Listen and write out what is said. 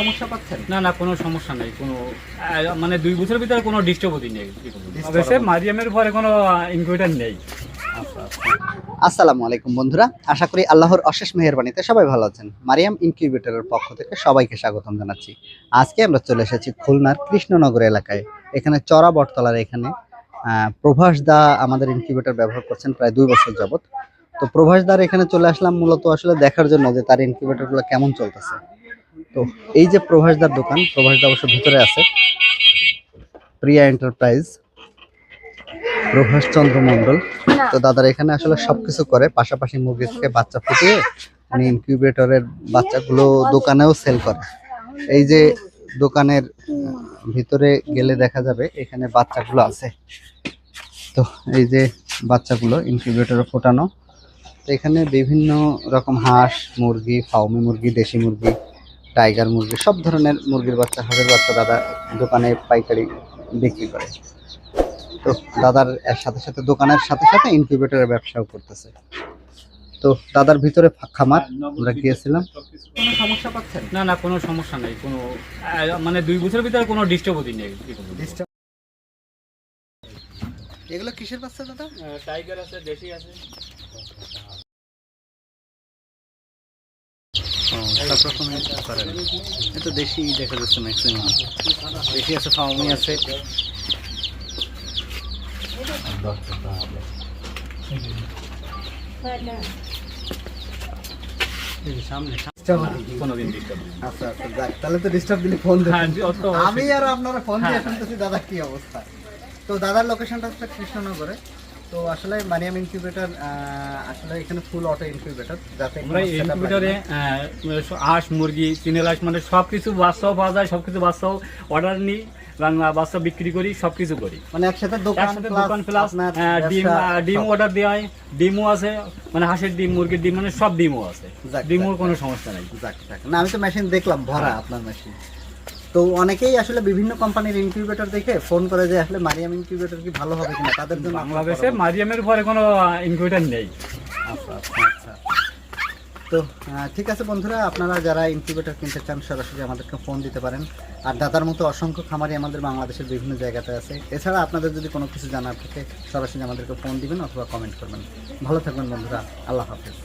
সমস্যা পাচ্ছেন? না না কোনো সমস্যা নেই কোনো মানে দুই বছরের ভিতরে কোনো ডিস্টার্বই নেই অবশ্যই মারিয়ামের পরে কোনো নেই। আসসালামু আলাইকুম বন্ধুরা আশা করি আল্লাহর অশেষ মেহেরবানিতে সবাই ভালো আছেন। মারিয়াম ইনকিউবেটরের পক্ষ থেকে সবাইকে স্বাগতম জানাচ্ছি। আজকে আমরা চলে এসেছি খুলনার কৃষ্ণনগর এলাকায়। এখানে চড়া বটতলার এখানে আহ, প্রভাস দা আমাদের ইনকিউবেটর ব্যবহার করছেন প্রায় দুই বছর যাবত তো প্রভাস দার এখানে চলে আসলাম মূলত আসলে দেখার জন্য যে তার ইনকিউবেটরগুলো কেমন চলতেছে। তো এই যে প্রভাস দার দোকান প্রভাস দা অবশ্য ভিতরে আছে। প্রিয়া এন্টারপ্রাইজ প্রভাস চন্দ্র মণ্ডল। তো দাদার এখানে আসলে সবকিছু করে, পাশাপাশি মুরগি থেকে বাচ্চা ফুটিয়ে উনি ইনকিউবেটরের বাচ্চাগুলো দোকানেও সেল করে। এই যে দোকানের ভিতরে গেলে দেখা যাবে, এখানে বাচ্চাগুলো আছে। তো এই যে বাচ্চাগুলো ইনকিউবেটরে ফোটানো। তো এখানে বিভিন্ন রকম হাঁস, মুরগি ফাউমি মুরগি, দেশি মুরগি টাইগার মুরগি সব ধরনের মুরগির বাচ্চা হাঁসের বাচ্চা দাদা দোকানে পাইকারি বিক্রি করে। তো দাদার এর সাথে সাথে দোকানের সাথে সাথে ইনকিউবেটরের ব্যবসাও করতেছে। তো দাদার ভিতরে খামার আমরা গিয়েছিলাম। কোনো সমস্যা পাচ্ছেন? না না কোনো সমস্যা নেই কোনো মানে দুই বছরের ভিতরে কোনো ডিস্টার্বই নেই এগুলো কিসের বাচ্চা দাদা? টাইগার আছে দেশি আছে। সব রকমের করেন এটা দেশি দেখা যাচ্ছে ম্যাক্সিমাম দেশি আছে ফাউমি আছে। আচ্ছা আচ্ছা তাহলে তো ডিস্টার্ব দিলে ফোন হ্যাঁ আমি আর আপনারা ফোন দিয়ে। শুনতেছি দাদা কি অবস্থা? তো দাদার লোকেশনটা হচ্ছে কৃষ্ণনগরে। তো আসলে মারিয়াম ইনকিউবেটর আসলে এখানে ফুল অটো ইনকিউবেটর যাতে আমরা ইনকিউবেটরে হাঁস মুরগি হাঁস মানে সব কিছু বাচ্চাও পাওয়া যায় সব কিছু বাচ্চাও অর্ডার নিই বাংলা বাচ্চা বিক্রি করি সব কিছু করি মানে একসাথে দোকান দোকান প্লাস ডিম ডিম। অর্ডার দেওয়া হয় ডিমও আছে মানে হাঁসের ডিম মুরগির ডিম মানে সব ডিমও আছে যাক, কোনো সমস্যা নেই। না আমি তো মেশিন দেখলাম ভরা হ্যাঁ। আপনার মেশিন তো অনেকেই আসলে বিভিন্ন কোম্পানির ইনকিউবেটর দেখে ফোন করে যে আসলে মারিয়াম ইনকিউবেটর কি ভালো হবে কিনা? তাদের জন্য বাংলাদেশে মারিয়ামের পরে কোনো ইনকিউবেটার নেই। আচ্ছা আচ্ছা আচ্ছা। তো ঠিক আছে বন্ধুরা আপনারা যারা ইনকিউবেটর কিনতে চান সরাসরি আমাদেরকে ফোন দিতে পারেন। আর দাদার মতো অসংখ্য খামারি আমাদের বাংলাদেশের বিভিন্ন জায়গাতে আছে। এছাড়া আপনাদের যদি কোনো কিছু জানার থাকে সরাসরি আমাদেরকে ফোন দিবেন অথবা কমেন্ট করবেন। ভালো থাকবেন বন্ধুরা আল্লাহ হাফেজ।